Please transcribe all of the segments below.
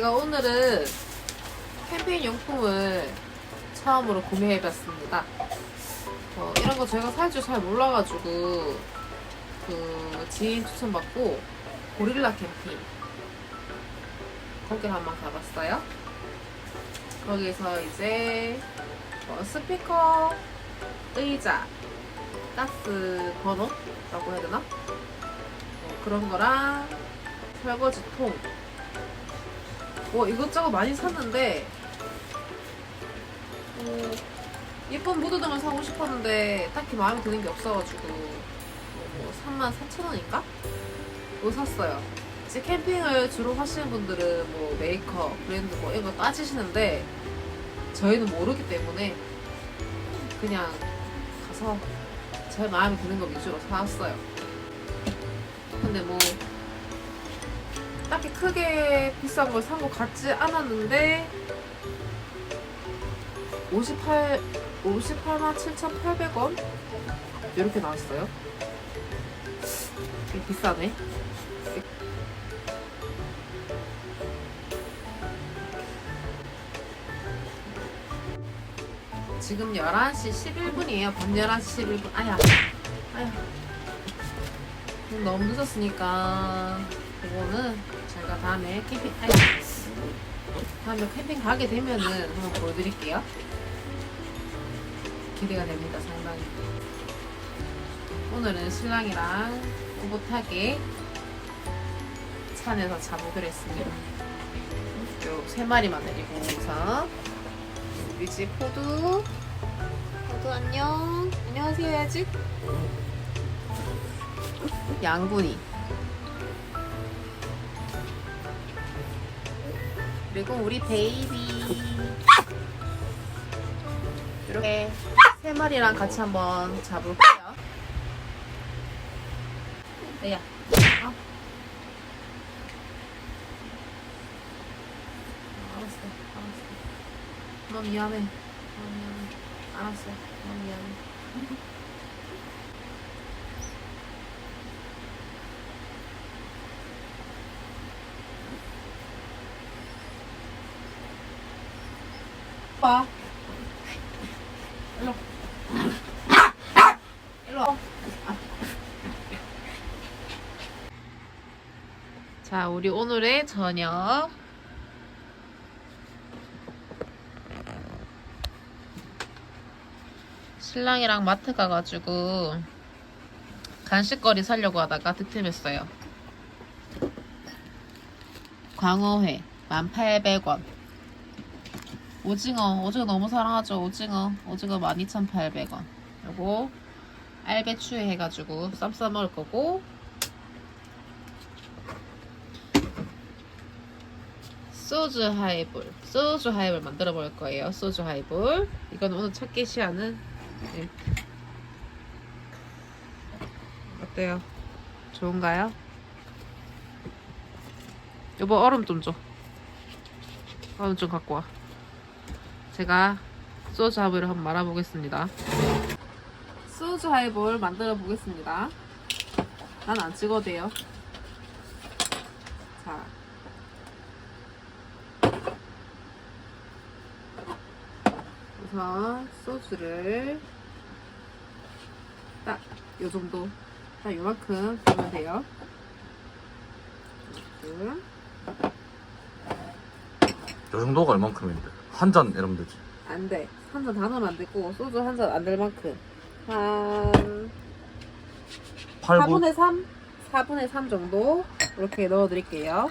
제가 오늘은 캠페인 용품을 처음으로 구매해봤습니다. 어, 이런 거 제가 살 줄 잘 몰라가지고 그 지인 추천받고 고릴라 캠핑 거기 한번 가봤어요. 거기서 이제 뭐 스피커, 의자, 가스 버너라고 해야 되나? 어, 그런 거랑 설거지 통. 뭐 이것저것 많이 샀는데 어, 예쁜 무드등을 사고 싶었는데 딱히 마음에 드는 게 없어가지고 뭐 3만 4천 원인가? 이거 샀어요. 이제 캠핑을 주로 하시는 분들은 뭐 메이커, 브랜드 뭐 이런 거 따지시는데 저희는 모르기 때문에 그냥 가서 제 마음에 드는 거 위주로 사왔어요. 근데 뭐 딱히 크게 비싼 걸 산 것 같지 않았는데 58 58만 7,800원 이렇게 나왔어요. 비싸네. 지금 11시 11분이에요. 밤 11시 11분. 아야. 아야. 너무 늦었으니까 이거는 제가 다음에 캠핑 아야. 다음에 캠핑 가게 되면은 한번 보여드릴게요. 기대가 됩니다, 상당히. 오늘은 신랑이랑 오붓하게 산에서 자보기로 했습니다. 요세 마리만 데리고 오서 우리 집 호두 호두 안녕 안녕하세요 해야지 양분이 그리고 우리 베이비. 이렇게 세 마리랑 같이 한번 잡을게요. 야. 어? 알았어 알았어. 너 미안해. 너 미안해. 알았어 너 미안해 봐 일로 일로 와. 자 우리 오늘의 저녁 신랑이랑 마트 가가지고 간식거리 사려고 하다가 득템했어요. 광어회 1,800원. 오징어, 오징어 너무 사랑하죠. 오징어, 오징어 12,800원. 요거 알배추에 해가지고 쌈 싸 먹을 거고 소주 하이볼, 소주 하이볼 만들어 볼 거예요. 소주 하이볼. 이건 오늘 첫 게시하는 네. 어때요? 좋은가요? 여보 얼음 좀 줘. 얼음 좀 갖고 와. 제가 소주 하이볼을 한번 말아보겠습니다. 소주 하이볼 만들어 보겠습니다. 난 안 찍어도 돼요. 자. 우선 소주를 딱 요 정도 딱 요만큼 부으면 돼요. 요만큼. 요 정도가 얼만큼인데? 한 잔 이러면 되지. 안 돼. 한 잔 다 넣으면 안 되고 소주 한 잔 안 될 만큼 한 8분? 4분의 3? 4분의 3 정도 이렇게 넣어 드릴게요.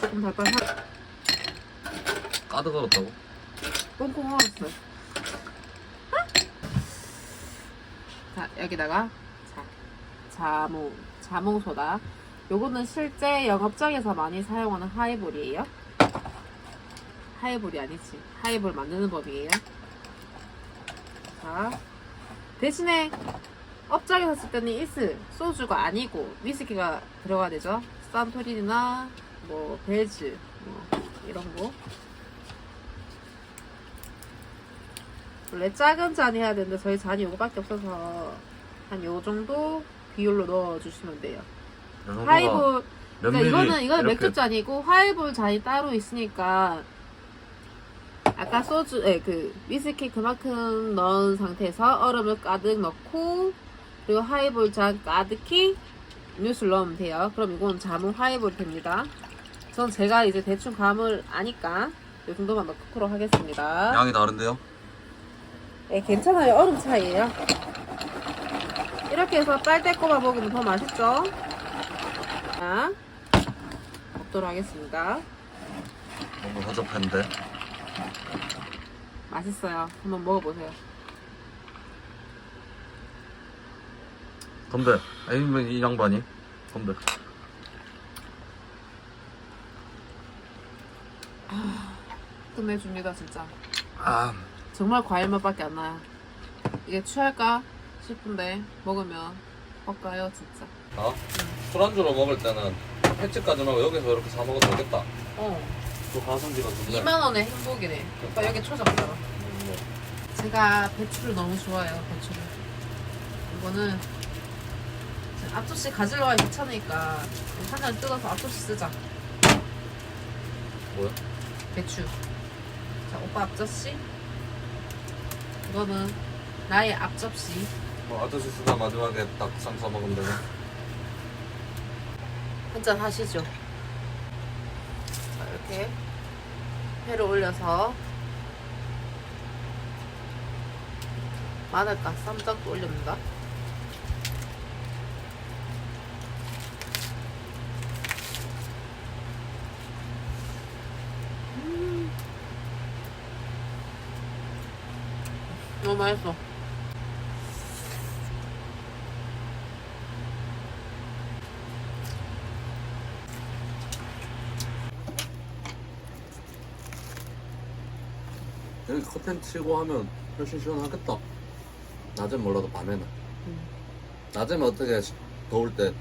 조금 달달 하 가득 얼었다고? 꽁꽁 얼었어요. 자, 여기다가 자, 자몽, 자몽 소다. 요거는 실제 영업장에서 많이 사용하는 하이볼이에요. 하이볼이 아니지. 하이볼 만드는 법이에요. 자, 대신에 업장에서 쓸 때는 이스, 소주가 아니고 위스키가 들어가야 되죠. 산토리니나 뭐 벨즈 뭐 이런 거. 원래 작은 잔이 해야 되는데 저희 잔이 요거밖에 없어서 한 요 정도 비율로 넣어주시면 돼요. 이 정도가 하이볼 몇 그러니까 이거는 이거는 이렇게 맥주 잔이고 하이볼 잔이 따로 있으니까 아까 소주 에그 위스키 그만큼 넣은 상태에서 얼음을 가득 넣고 그리고 하이볼 잔 가득히 음료수를 넣으면 돼요. 그럼 이건 자몽 하이볼 됩니다. 전 제가 이제 대충 감을 아니까 이 정도만 넣도록 하겠습니다. 양이 다른데요? 네, 괜찮아요. 얼음 차이에요. 이렇게 해서 빨대 꼽아 먹으면 더 맛있죠? 자, 먹도록 하겠습니다. 너무 허접한데. 맛있어요. 한번 먹어보세요. 덤배. 아니면 이 양반이. 덤배. 끝내줍니다, 진짜. 아, 정말 과일 맛밖에 안 나요. 이게 취할까 싶은데 먹으면 헛가요, 진짜. 어? 술안주로 먹을 때는 횟집까지 말고 여기서 이렇게 사 먹어도 되겠다. 어, 그 가성비가 좋네. 2만 원의 행복이네. 오빠 여기 초잡잖아. 음, 뭐. 제가 배추를 너무 좋아해요, 배추를. 이거는 앞접시 가지러 가기 귀찮으니까 한 잔 뜯어서 앞접시 쓰자. 뭐야? 배추. 자, 오빠 앞접시. 이거는 나의 앞접시. 뭐 아저씨 쓰다 마지막에 딱 쌈싸 먹으면 되네. 한잔 하시죠. 자, 이렇게 회를 올려서 마늘과 쌈장도 올립니다. 음. 너무 맛있어. 여기 커튼 치고 하면 훨씬 시원하겠다. 낮엔 몰라도 밤에는. 음. 낮에는 어떻게 시- 더울 때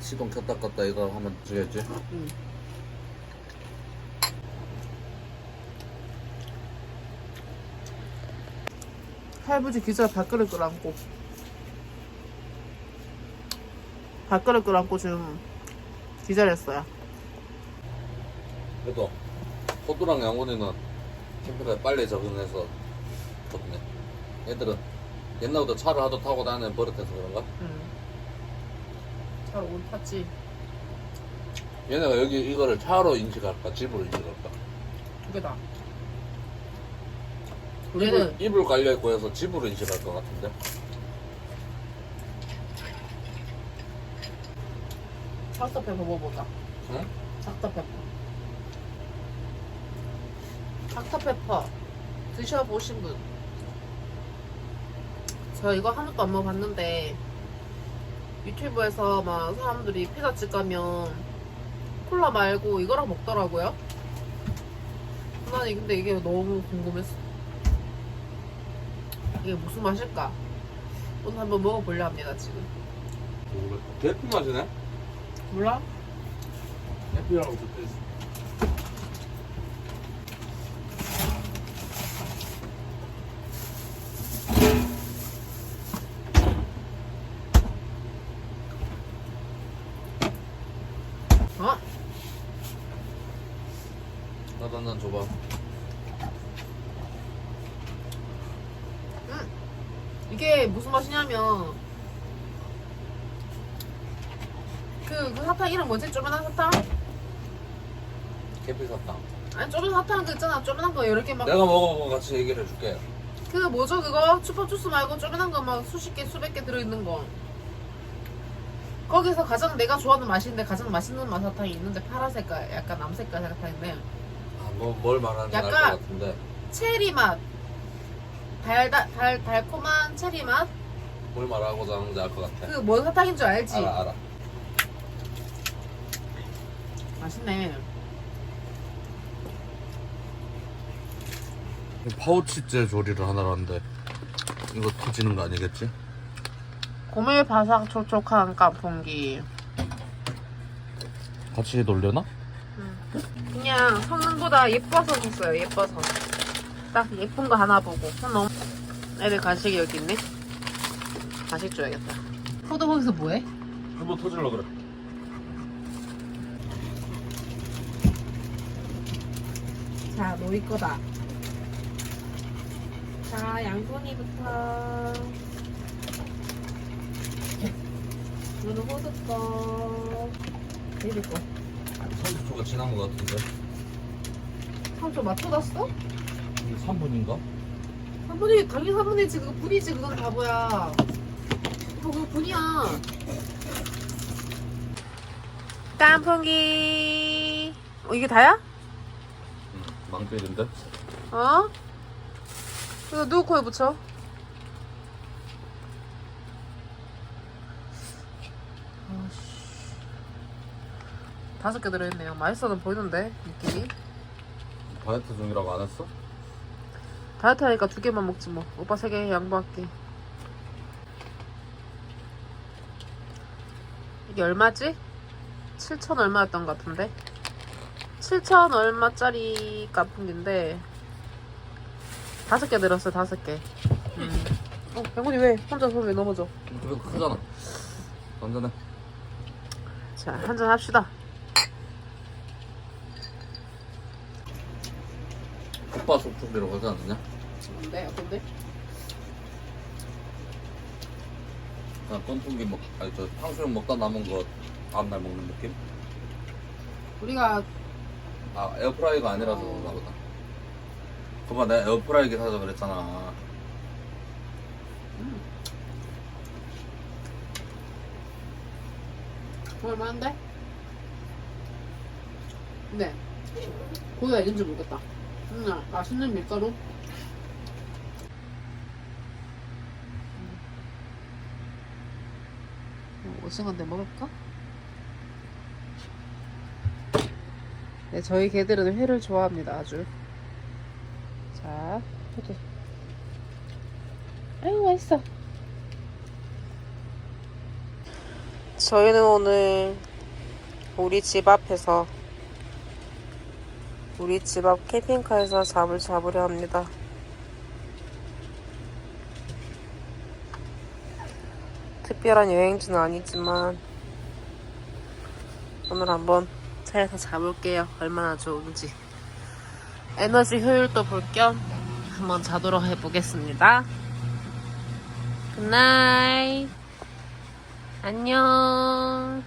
시동 켰다 껐다 이거 하면 되겠지? 음. 할아버지 기자 밥그릇 끌어안고 밥그릇 끌어안고 지금 기다렸어요 그래도 호두랑 양원이는 캠핑카에 빨리 적응해서 좋네. 애들은 옛날부터 차를 하도 타고 다니는 버릇해서 그런가? 응. 잘 오늘 탔지 얘네가 여기 이거를 차로 인식할까 집으로 인식할까? 두 개다 이불, 우리는 이불 깔려있고 해서 집으로 인식할 것 같은데 삭서페퍼 먹어보자 응? 삭서페 퍼 삭서페퍼 드셔보신 분 저 이거 한 번도 안 먹어봤는데 유튜브에서 막 사람들이 피자집 가면 콜라 말고 이거랑 먹더라고요 난 근데 이게 너무 궁금했어 이게 무슨 맛일까 오늘 한번 먹어보려 합니다 지금 대피 맛이네? 몰라? 대피라고 적혀있어 어? 줘봐. 이게 무슨 맛이냐면 그, 그 사탕 이름 뭐지? 쪼만한 사탕? 캠핑 사탕. 아니 쪼만한 사탕 그 있잖아. 쪼만한 거 여러 개막 내가 먹어보고 같이 얘기를 해줄게. 그 뭐죠 그거? 추파주스 말고 쪼만한 거 막 수십 개 수백 개 들어있는 거. 거기서 가장 내가 좋아하는 맛인데 가장 맛있는 맛 사탕이 있는데 파란 색깔 약간 남색깔 사탕인데. 아, 뭐, 뭘 말하는지 알 것 약간- 같은데 체리 맛 달다, 달, 달콤한 체리 맛? 뭘 말하고자 하는지 알 것 같아 그 뭔 사탕인 줄 알지? 알아 알아 맛있네 파우치째 조리를 하나라는데 이거 터지는 거 아니겠지? 고밀 바삭 촉촉한 깐풍기 같이 돌려나? 그냥 성능보다 예뻐서 샀어요 예뻐서 딱 예쁜 거 하나 보고 손 너무 애들 간식이 여기 있네 간식 줘야겠다 포도 거기서 뭐해? 한번 터질러 그래. 자, 너희 거다. 자, 양손이부터. 이거는 호두 거. 베이비 거. 30초가 지난 것 같은데. 3초 맞춰놨어? 이게 3분인가? 3분이, 당연히 3분이지. 그거 분이지. 그건 바보야. 그거 그거 분이야. 깐풍기. 어, 이게 다야? 응, 망필인데? 어? 이거 누구 코에 붙여? 다섯 개 들어있네요. 맛있어는 보이는데 느낌이. 다이어트 중이라고 안 했어? 다이어트 하니까 두 개만 먹지 뭐. 오빠 세 개 양보할게. 이게 얼마지? 7천 얼마였던 것 같은데? 7천 얼마짜리 깐풍기인데 다섯 개 들었어요 다섯 개. 음. 어, 양군이 왜 혼자 서 왜 넘어져? 그래도 크잖아. 완전해. 자, 한잔 합시다. 오빠 속초기라고 하지 않느냐? 네, 어떤데? 그냥 깐풍기 먹, 아니 저 탕수육 먹다 남은 거 다음날 먹는 느낌? 우리가 아 에어프라이가 아니라서 어. 그런가 보다. 그봐 내가 에어프라이기 사자 그랬잖아. 얼마인데? 네. 고기가 있는지 모르겠다. 음, 맛있는 밀가루. 어, 오징어인데 먹을까? 네, 저희 개들은 회를 좋아합니다, 아주. 자, 포도. 아유, 맛있어. 저희는 오늘 우리 집 앞에서 우리 집 앞 캠핑카에서 잠을 잡으려 합니다. 특별한 여행지는 아니지만 오늘 한번 차에서 자볼게요. 얼마나 좋은지. 에너지 효율도 볼 겸 한번 자도록 해보겠습니다. 굿나잇. 안녕.